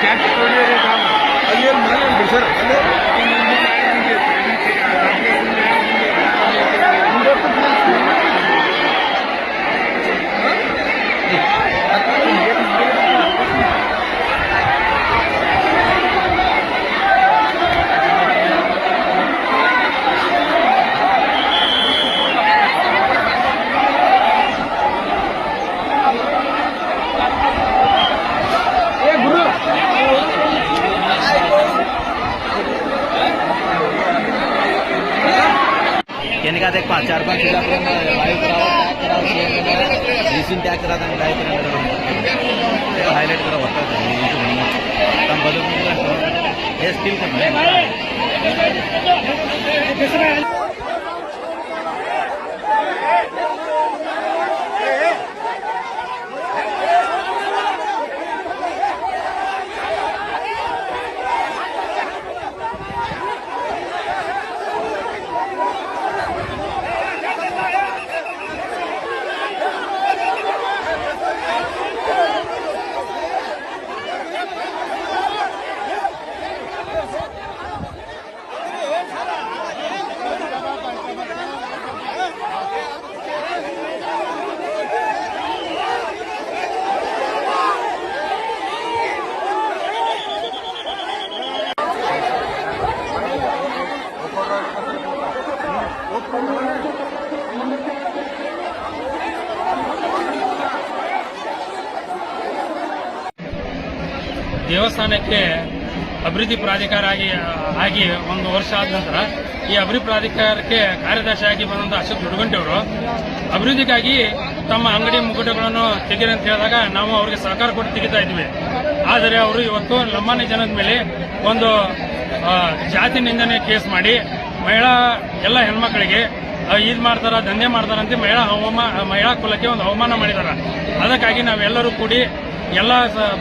catch 38 runs. पाच चार पाच हजारपर्यंत लाईव्ह करावं टॅग करावं शेअर दिसून टॅग करा आणि काय करा हायलाईट करा होतं. हे स्किल करणार ದೇವಸ್ಥಾನಕ್ಕೆ ಅಭಿವೃದ್ಧಿ ಪ್ರಾಧಿಕಾರ ಆಗಿ ಆಗಿ ಒಂದು ವರ್ಷ ಆದ ನಂತರ ಈ ಅಭಿವೃದ್ಧಿ ಪ್ರಾಧಿಕಾರಕ್ಕೆ ಕಾರ್ಯದರ್ಶಿಯಾಗಿ ಬಂದಂತಹ ಅಶೋಕ್ ದುಡುಗಂಟಿ ಅವರು, ಅಭಿವೃದ್ಧಿಗಾಗಿ ತಮ್ಮ ಅಂಗಡಿ ಮುಗುಟಗಳನ್ನು ತೆಗೀರಿ ಅಂತ ಹೇಳಿದಾಗ ನಾವು ಅವರಿಗೆ ಸಹಕಾರ ಕೊಟ್ಟು ತೆಗಿತಾ ಇದ್ವಿ. ಆದರೆ ಅವರು ಇವತ್ತು ಲಂಬಾಣಿ ಜನದ ಮೇಲೆ ಒಂದು ಜಾತಿ ನಿಂದನೆ ಕೇಸ್ ಮಾಡಿ ಮಹಿಳಾ ಎಲ್ಲ ಹೆಣ್ಮಕ್ಳಿಗೆ ಇದು ಮಾಡ್ತಾರ, ದಂಧೆ ಮಾಡ್ತಾರಂತೆ ಮಹಿಳಾ ಹವಾಮಾನ ಮಹಿಳಾ ಕುಲಕ್ಕೆ ಒಂದು ಅವಮಾನ ಮಾಡಿದಾರ. ಅದಕ್ಕಾಗಿ ನಾವೆಲ್ಲರೂ ಕೂಡಿ ಎಲ್ಲ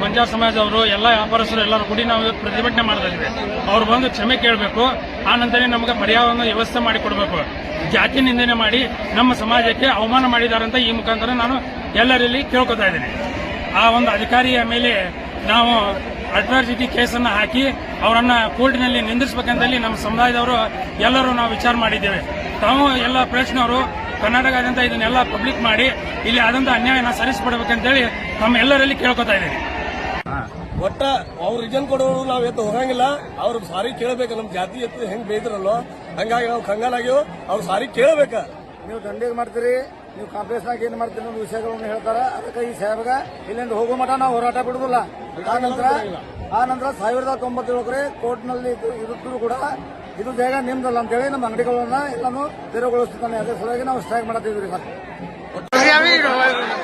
ಬಂಜಾರ ಸಮಾಜದವರು ಎಲ್ಲ ವ್ಯಾಪಾರಸ್ಥರು ಎಲ್ಲರೂ ಕೂಡಿ ನಾವು ಪ್ರತಿಭಟನೆ ಮಾಡ್ತಾ ಇದ್ವಿ ಅವ್ರು ಬಂದು ಕ್ಷಮೆ ಕೇಳಬೇಕು, ಆ ನಂತರ ನಮಗೆ ಪರ್ಯಾಯವನ್ನು ವ್ಯವಸ್ಥೆ ಮಾಡಿಕೊಡ್ಬೇಕು ಜಾತಿ ನಿಂದನೆ ಮಾಡಿ ನಮ್ಮ ಸಮಾಜಕ್ಕೆ ಅವಮಾನ ಮಾಡಿದಾರಂತ ಈ ಮುಖಾಂತರ ನಾನು ಎಲ್ಲರಲ್ಲಿ ಕೇಳ್ಕೊತಾ ಇದ್ದೀನಿ. ಆ ಒಂದು ಅಧಿಕಾರಿಯ ಮೇಲೆ ನಾವು ಅಟ್ರಾಸಿಟಿ ಕೇಸನ್ನು ಹಾಕಿ ಅವರನ್ನು ಕೋರ್ಟಿನಲ್ಲಿ ನಿಂದಿಸಬೇಕಂತಲ್ಲಿ ನಮ್ಮ ಸಮುದಾಯದವರು ಎಲ್ಲರೂ ನಾವು ವಿಚಾರ ಮಾಡಿದ್ದೇವೆ. ತಾವು ಎಲ್ಲ ಪ್ರೆಸ್ನವರು ಕರ್ನಾಟಕದಾದ್ಯಂತ ಇದನ್ನೆಲ್ಲ ಪಬ್ಲಿಕ್ ಮಾಡಿ ಇಲ್ಲಿ ಆದಂತ ಅನ್ಯಾಯನ ಸರಿಸ್ಬಿಡ್ಬೇಕಂತೇಳಿ ನಮ್ಮ ಎಲ್ಲರಲ್ಲಿ ಕೇಳ್ಕೊತಾ ಇದ್ದೀನಿ. ಒಟ್ಟ ಅವ್ರ ರಿಜನ್ ಕೊಡೋರು ನಾವ್ ಎತ್ತು ಹೋಗಂಗಿಲ್ಲ. ಅವ್ರ ಸಾರಿ ಕೇಳಬೇಕು ನಮ್ ಜಾತಿ ಎತ್ತು ಹೆಂಗ್ ಬೇಯ್ದ್ರಲ್ಲೋ? ಹಂಗಾಗಿ ನಾವು ಕಂಗಾಲಾಗ್ಯೋ ಅವ್ರ ಸಾರಿ ಕೇಳಬೇಕ. ನೀವು ದಂಡೆ ಮಾಡ್ತೀರಿ ನೀವು ಕಾಂಗ್ರೆಸ್ನಾಗ ಏನ್ ಮಾಡ್ತೀರಿ ಅನ್ನೋ ವಿಷಯಗಳನ್ನು ಹೇಳ್ತಾರ. ಅದಕ್ಕೆ ಈ ಸಾಹೇಬ್ಗ ಇಲ್ಲಿಂದ ಹೋಗೋ ಮಠ ನಾವು ಹೋರಾಟ ಬಿಡುದಿಲ್ಲ. ಆ ನಂತರ ಆ ನಂತರ ಸಾವಿರದ ತೊಂಬತ್ತೇಳಕರೆ ಕೋರ್ಟ್ನಲ್ಲಿ ಇರುತ್ತೂ ಕೂಡ ಇದು ಬೇಗ ನಿಮ್ದಲ್ಲ ಅಂತೇಳಿ ನಮ್ಮ ಅಂಗಡಿಗಳನ್ನ ಎಲ್ಲಾನು ತೆರವುಗೊಳಿಸ್ತಾನೆ ಅದೇ ಸಲುವಾಗಿ ನಾವು ಸ್ಟ್ರೈಕ್ ಮಾಡತ್ತಿದ್ವಿ ಸರ್. やばい、やば、